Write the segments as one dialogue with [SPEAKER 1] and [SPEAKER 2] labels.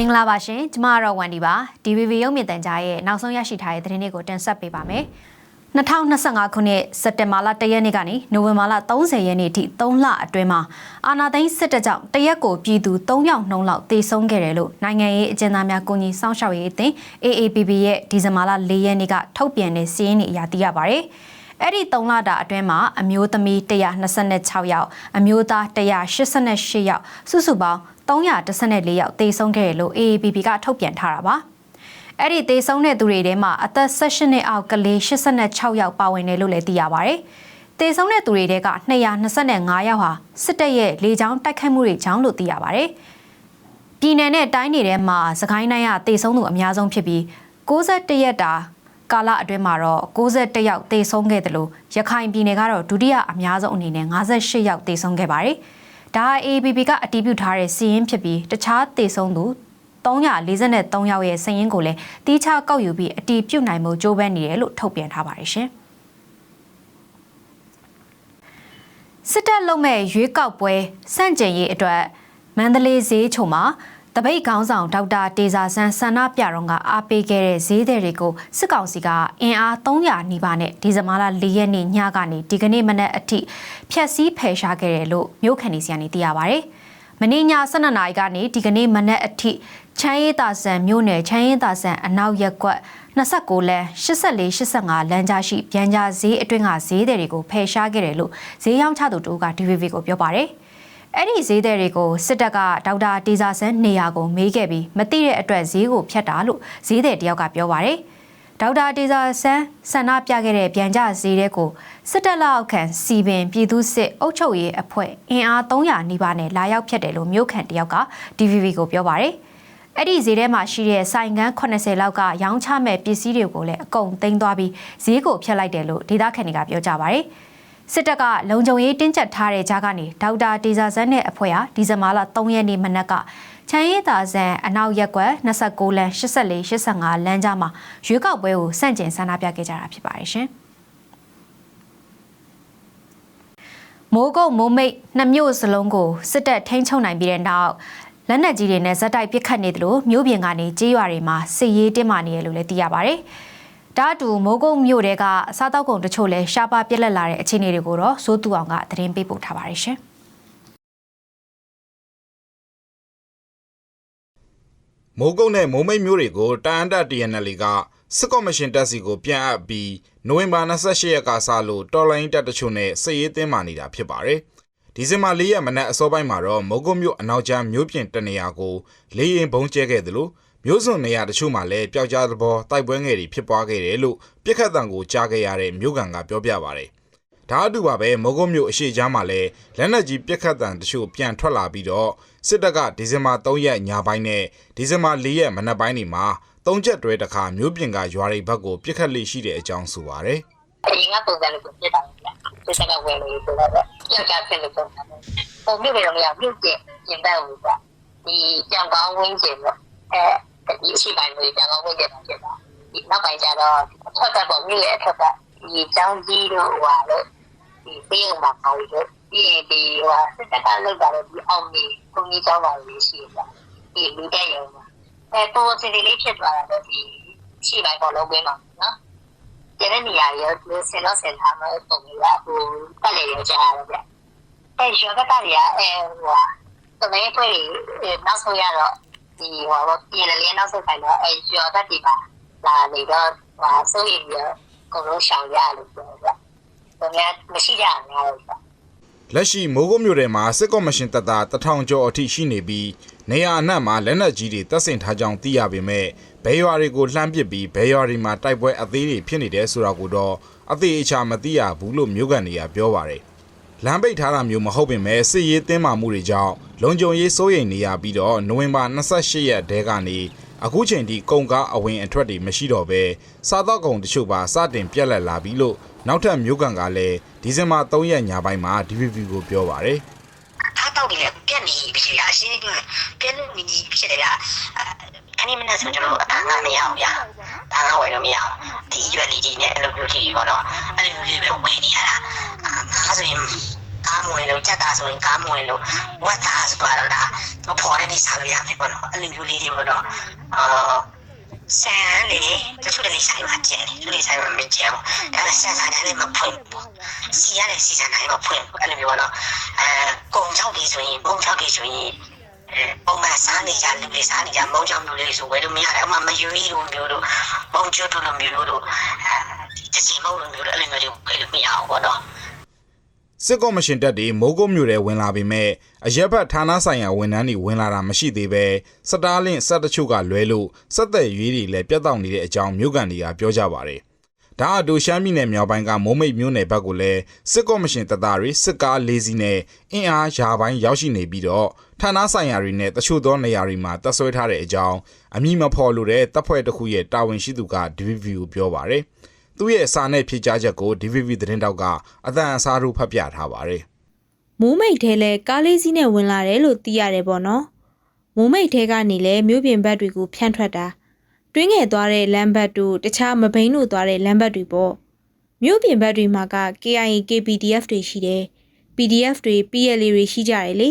[SPEAKER 1] မင်္ဂလာပါရှင်ကျမကတော့ဝန်ဒီပါ DVB ရုပ်မြင်သံကြားရဲ့နောက်ဆုံးရရှိထားတဲ့သတင်းတွေကိုတင်ဆက်ပေးပါမယ်2025ခုနှစ်စက်တင်ဘာလ1ရက်နေ့ကနေနိုဝင်ဘာလ30ရက်နေ့ထိ3လအတွင်းမှာအာနာသိန်းစစ်တပ်ကြောင့်တရက်ကိုပြည်သူ3ယောက်နှုံးလောက်တေဆုံးခဲ့တယ်လို့နိုင်ငံရေးအကျဉ်းသားများကုညီစောင့်ရှောက်ရေးအသင်း AAPP ရဲ့ဒီဇင်ဘာလ4ရက်နေ့ကထုတ်ပြန်တဲ့စီးရင်တွေအရသိရပါဗျ။ အဲ့ဒီ3လတာအတွင်းမှာအမျိုးသမီး126ယောက်အမျိုးသား188ယောက်စုစုပေါင်း314ယောက်တေဆုံးခဲ့တယ်လို့ AAPP ကထုတ်ပြန်ထားတာပါ။အဲ့ဒီတေဆုံးတဲ့သူတွေထဲမှာအသက်16နှစ်အောက်ကလေး86ယောက်ပါဝင်တယ်လို့လည်းသိရပါဗျ။တေဆုံးတဲ့သူတွေထဲက225ယောက်ဟာစစ်တပ်ရဲ့လေကြောင်းတိုက်ခိုက်မှုတွေကြောင့်လို့သိရပါဗျ။ပြည်내နဲ့တိုင်းတွေထဲမှာစကိုင်းတိုင်းကတေဆုံးသူအများဆုံးဖြစ်ပြီး61ရက်တာ ကာလအတွင်းမှာတော့61ယောက်တေဆုံးခဲ့တယ်လို့ရခိုင်ပြည်နယ်ကတော့ဒုတိယအများဆုံးအနေနဲ့58ယောက်တေဆုံးခဲ့ပါတယ်။ဒါဟာ ABB ကအတည်ပြုထားတဲ့စီးရင်ဖြစ်ပြီးတခြားတေဆုံးသူ343ယောက်ရဲ့စာရင်းကိုလည်းတီးခြားကောက်ယူပြီးအတည်ပြုနိုင်မှုကြိုးပမ်းနေတယ်လို့ထုတ်ပြန်ထားပါတယ်ရှင်။စစ်တပ်လုံးမဲ့ရွေးကောက်ပွဲစန့်ကျင်ရေးအတွက်မန္တလေးဈေးချုံမှာ တပိတ်ခေါင်းဆောင်ဒေါက်တာတေဇာဆန်းဆန္ဒပြတော့ကအားပေးခဲ့တဲ့ဈေးသည်တွေကိုစစ်ကောင်စီကအင်အား300နီးပါးနဲ့ဒီဇင်ဘာလ4ရက်နေ့ညကနေဒီကနေ့မနက်အထိဖျက်ဆီးဖယ်ရှားခဲ့တယ်လို့မြို့ခံတွေစီကနေသိရပါဗျ။မင်းည12နာရီကနေဒီကနေ့မနက်အထိချမ်းရေးတာဆန်မြို့နယ်ချမ်းရေးတာဆန်အနောက်ရက်ကွက်29လမ်း84 85လမ်းကြားရှိပြန်ကြားဈေးအတွင်းကဈေးတွေကိုဖယ်ရှားခဲ့တယ်လို့ဈေးရောင်းချသူတို့က DVB ကိုပြောပါတယ်။ အဲ့ဒီဈေးသည်တွေကိုစစ်တပ်ကဒေါက်တာတေဇာဆန်းနေရာကိုမေးခဲ့ပြီးမသိတဲ့အတွက်ဈေးကိုဖျက်တာလို့ဈေးသည်တယောက်ကပြောပါတယ်။ဒေါက်တာတေဇာဆန်းဆန္ဒပြခဲ့တဲ့ပြန်ကြဈေးတဲ့ကိုစစ်တပ်လက်အောက်ခံစီပင်ပြည်သူစစ်အုပ်ချုပ်ရေးအဖွဲ့အင်အား300နီးပါးနဲ့လာရောက်ဖျက်တယ်လို့မြို့ခံတယောက်က DVB ကိုပြောပါတယ်။အဲ့ဒီဈေးထဲမှာရှိတဲ့ဆိုင်ကန်း80လောက်ကရောင်းချမဲ့ပစ္စည်းတွေကိုလည်းအကုန်သိမ်းသွားပြီးဈေးကိုဖျက်လိုက်တယ်လို့ဒေသခံတွေကပြောကြပါတယ်။ စစ်တပ်ကလုံခြုံရေးတင်းကျပ်ထားတဲ့ကြားကနေဒေါက်တာတေဇာဆန်းနဲ့အဖွဲ့ဟာဒီဇင်ဘာလ3ရက်နေ့မနက်ကချမ်းရည်သာဆန်အနောက်ရက်ကွက်29လမ်း84 85လမ်းကြားမှာရွေးကောက်ပွဲကိုစန့်ကျင်ဆန္ဒပြခဲ့ကြတာဖြစ်ပါတယ်ရှင်။မိုးကုတ်မိုးမိတ်နှစ်မြို့စလုံးကိုစစ်တပ်ထိန်းချုပ်နိုင်ပြီးတဲ့နောက်လက်နက်ကြီးတွေနဲ့ဇက်တိုက်ပစ်ခတ်နေတယ်လို့မြို့ပြင်ကနေကြေးရွာတွေမှာစစ်ရေးတင်းမာနေရလို့လည်းသိရပါဗျ။ ဒါအတူမိုးကုတ်မြို့တဲကအစားတောက်ကုန်တချို့လည်းရှားပါပြက်လက်လာတဲ့အခြေအနေတွေကိုတော့စိုးသူအောင်ကသတင်းပေးပို့ထားပါတယ်ရှင်။
[SPEAKER 2] မိုးကုတ်နဲ့မိုးမိတ်မျိုးတွေကိုတန်အန်တက် TNL ကစစ်ကော်မရှင်တက်စီကိုပြန်အပ်ပြီးနိုဝင်ဘာ28ရက်ကစလို့တော်လိုင်းတက်တချို့နဲ့စစ်ရေးတင်းမာနေတာဖြစ်ပါတယ်။ဒီဇင်ဘာ၄ရက်မနက်အစောပိုင်းမှာတော့မိုးကုတ်မြို့အနောက်ကျမ်းမြို့ပြင်တနေရာကိုလေရင်ဘုံကျဲခဲ့တယ်လို့ မျိုးစုံနေရာတချို့မှာလည်းပျောက်ကြားသဘောတိုက်ပွဲငယ်တွေဖြစ်ပွားခဲ့တယ်လို့ပြစ်ခတ်တံကိုကြားခဲ့ရတဲ့မြို့ကန်ကပြောပြပါဗျ။ဒါအတူပါပဲမိုးကုတ်မြို့အရှိချမ်းမှာလည်းလက်နက်ကြီးပြစ်ခတ်တံတချို့ပြန်ထွက်လာပြီးတော့စစ်တပ်ကဒီဇင်ဘာ3ရက်ညပိုင်းနဲ့ဒီဇင်ဘာ4ရက်မနက်ပိုင်းတွေမှာသုံးချက်တွဲတစ်ခါမြို့ပြင်ကရွာတွေဘက်ကိုပြစ်ခတ်လိရှိတဲ့အကြောင်းဆိုပါရယ်။
[SPEAKER 3] အရင်ကပုံစံလိုပြစ်တာဗျ။စစ်တပ်ကဝယ်လို့ဆိုတော့ကြောက်ကြဖြစ်လို့ပုံစံ။ပုံမြို့တွေတော့မရမြို့ပြင်ပြင်ပန်းဘူးဗျ။ဒီကြောင်ကောင်းဝင်းကျင်တော့အဲ ဒီရှိပိုင်းတွေပြန်တော့ဝိကျတာဖြစ်တာဒီနောက်ပိုင်းကျတော့အထက်ကပေါ့မြို့ရဲ့အထက်ကဒီကျောင်းကြီးတို့ဟိုလို့ဒီပေးအောင်ပါပေါ့လို့ဒီဒီဟိုစစ်တပ်ကလောက်တာတော့ဒီအောင်ကြီးကိုကြီးကျောင်းပါလို့ရှိရတာဒီလူတဲ့ရုံပါအဲပေါ်စီလေးဖြစ်သွားတာတော့ဒီရှိပိုင်းပေါ့လုံးဝင်းပါနော်ကျတဲ့နေရာရောဒီဆင်တော့ဆင်ထားမှာပုံရဟိုတက်လေရကြရတယ်ဗျအဲရောကတည်းကအဲဟိုတမန်ဖွဲ့နောက်ဆုံးရတော့ ဒီဟိုတော့ပြည်လည်းနောက်ဆက်ဆိုင်တော့အဲကျော်သက်ဒီပါလာနေတော့ဟာစိုးရိမ်ပြီးတော့ကိုလိုရှောင်ရလို့ပြောပြ။ဒါများမရှိကြဘူးများလို့ဆို။
[SPEAKER 2] လက်ရှိမိုးကုတ်မြို့ထဲမှာစစ်ကော်မရှင်တပ်သားတထောင်ကျော်အထိရှိနေပြီးနေရာအနှံ့မှာလက်နက်ကြီးတွေတပ်ဆင်ထားကြောင်းသိရပေမဲ့ဘဲရွာတွေကိုလှမ်းပစ်ပြီးဘဲရွာတွေမှာတိုက်ပွဲအသေးတွေဖြစ်နေတယ်ဆိုတာကိုတော့အသေးအချာမသိရဘူးလို့မြို့ကန်တွေကပြောပါတယ် လမ်းပိတ်ထားတာမျိုးမဟုတ်ပင်မဲ့စစ်ရေးတင်းမာမှုတွေကြောင့်လုံခြုံရေးစိုးရိမ်နေရပြီးတော့နိုဝင်ဘာ28ရက်တဲကနေအခုချိန်ထိကုန်ကားအဝင်အထွက်တွေမရှိတော့ဘဲစားတော့ကုန်တချို့ပါစတင်ပြက်လက်လာပြီလို့နောက်ထပ်မျိုးကန်ကလည်းဒီဇင်ဘာ3ရက်ညပိုင်းမှာ DVB ကိုပြောပါရယ်
[SPEAKER 3] အားတော့လည်းပြက်နေပြီအရှင်းပြောပြက်လို့နေဖြစ်တယ်လားအဲ့ဒီမနေ့ဆိုကျွန်တော်အတန်းကမရအောင်ဗျာ။ဘာမှဝယ်လို့မရအောင်။ဒီရွက်လေးကြီးနဲ့အဲ့လိုမျိုးကြီးပေါ့နော်။အဲ့လိုမျိုးပဲဝယ်နေရတာ။အဲဆိုရင်ကား မဝင်လို့ကြက်တာဆိုရင်ကားမဝင်လို့ဝတ်တာဆိုတော့လား။ဖော်တဲ့နေစားလို့ရ
[SPEAKER 4] ရမယ်ပေါ့နော်အဲ့လိုမျိုးလေးတွေပေါ့နော်အာဆန်လေတချို့တွေဆိုင်မှာကျန်တယ်သူတွေဆိုင်မှာမကျန်ဘူးဒါပေမဲ့ဆန်ဆိုင်လည်းမဖွင့်ဘူးစီရတဲ့စီဆိုင်တိုင်းမဖွင့်ဘူးအဲ့လိုမျိုးပေါ့နော်အဲကုံချောက်တွေဆိုရင်ပုံချောက်တွေဆိုရင်အဲပုံမှန်စားနေကြလူတွေစားနေကြမုံချောက်မျိုးလေးဆိုဝယ်လို့မရတယ်အမှမယူရီလိုမျိုးတို့ပုံကျွတ်တို့လိုမျိုးတို့အဲဒီတစ်စီမုံလိုမျိုးတို့အဲ့လိုမျိုးတွေဝယ်လို့မရဘူးပေါ့နော်
[SPEAKER 2] စစ်ကော်မရှင်တပ်တွေမိုးကုတ်မြို့ထဲဝင်လာပေမဲ့အရက်ဘတ်ဌာနဆိုင်ရာဝန်ထမ်းတွေဝင်လာတာမရှိသေးပဲစတားလင့်စက်တချို့ကလွဲလို့စက်သက်ရွေးတွေလည်းပြတ်တောက်နေတဲ့အကြောင်းမြို့ကန်တွေကပြောကြပါတယ်။ဒါအတူရှမ်းပြည်နယ်မြောက်ပိုင်းကမိုးမိတ်မြို့နယ်ဘက်ကိုလည်းစစ်ကော်မရှင်တပ်သားတွေစစ်ကားလေးစီးနဲ့အင်အားယာပိုင်းရောက်ရှိနေပြီးတော့ဌာနဆိုင်ရာတွေနဲ့တချို့သောနေရာတွေမှာတပ်ဆွဲထားတဲ့အကြောင်းအမည်မဖော်လို့တဲ့တပ်ဖွဲ့တစ်ခုရဲ့တာဝန်ရှိသူက DVB ကိုပြောပါတယ်။ သူ့ရဲ့စာနဲ့ဖြေကြားချက်ကို DVB သတင်းတောက်ကအတန်အစားတို့ဖတ်ပြထားပါတယ်
[SPEAKER 5] မိုးမိတ်ထဲလဲကားလေးစီးနဲ့ဝင်လာတယ်လို့သိရတယ်ပေါ့နော်မိုးမိတ်ထဲကနေလဲမြို့ပြင်ဘက်တွေကိုဖြန့်ထွက်တာတွင်းငယ်သွားတဲ့လမ်းဘက်တို့တခြားမဘိန်းတို့သွားတဲ့လမ်းဘက်တွေပေါ့မြို့ပြင်ဘက်တွေမှာက KIA KPDF တွေရှိတယ် PDF တွေ PLA တွေရှိကြတယ်လေ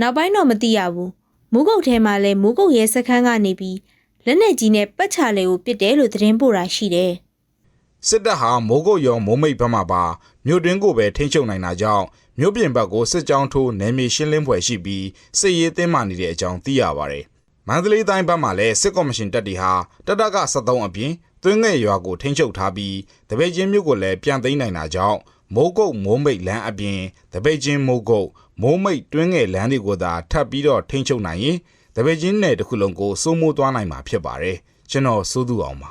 [SPEAKER 5] နောက်ပိုင်းတော့မသိရဘူးမိုးကုတ်ထဲမှာလဲမိုးကုတ်ရဲစခန်းကနေပြီးလက်နဲ့ကြီးနဲ့ပတ်ချလေကိုပစ်တယ်လို့သတင်းပို့တာရှိတယ်။
[SPEAKER 2] စစ်တပ်ဟာမိုးကုတ်ရောမိုးမိတ်ဘက်မှပါမြို့တွင်းကိုပဲထိန်းချုပ်နိုင်တာကြောင့်မြို့ပြင်ဘက်ကိုစစ်ကြောင်းထိုးနယ်မြေရှင်းလင်းပွဲရှိပြီးစစ်ရေးတင်းမာနေတဲ့အကြောင်းသိရပါတယ်။မန္တလေးတိုင်းဘက်မှာလည်းစစ်ကော်မရှင်တပ်တွေဟာတပ်တက်က73အပြင်သွင်းငယ်ရွာကိုထိန်းချုပ်ထားပြီးတပိတ်ချင်းမြို့ကိုလည်းပြန်သိမ်းနိုင်တာကြောင့်မိုးကုတ်မိုးမိတ်လမ်းအပြင်တပိတ်ချင်းမိုးကုတ်မိုးမိတ်တွင်းငယ်လမ်းတွေကိုသာထပ်ပြီးတော့ထိန်းချုပ်နိုင်ရင်တပိတ်ချင်းနယ်တစ်ခုလုံးကိုစိုးမိုးသွားနိုင်မှာဖြစ်ပါတယ်။ကျွန်တော်စိုးသူအောင်ပါ